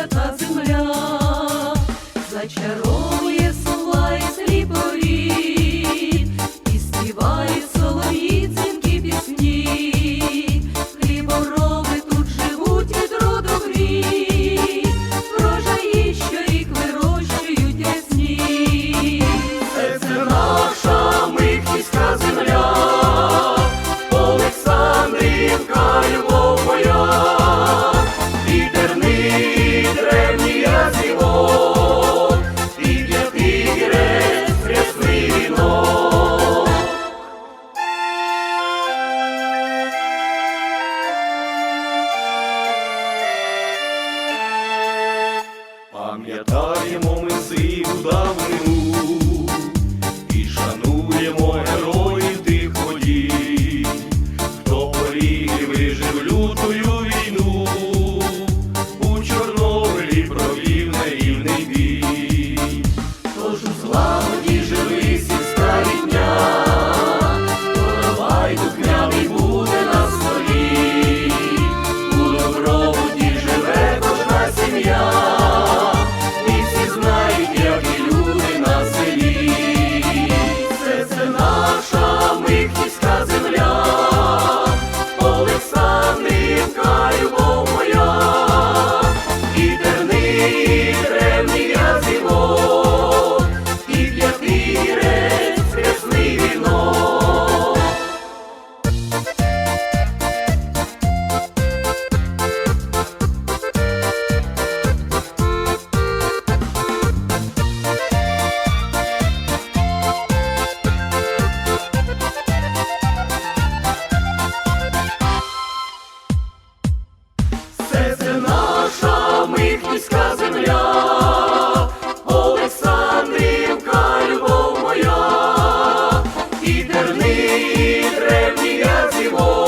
свята земля, зачарована. пам'ятаємо ми силу давнину і шануємо героїв тих подій, хто поріг вижив лютою. і терни, і древні я зимой.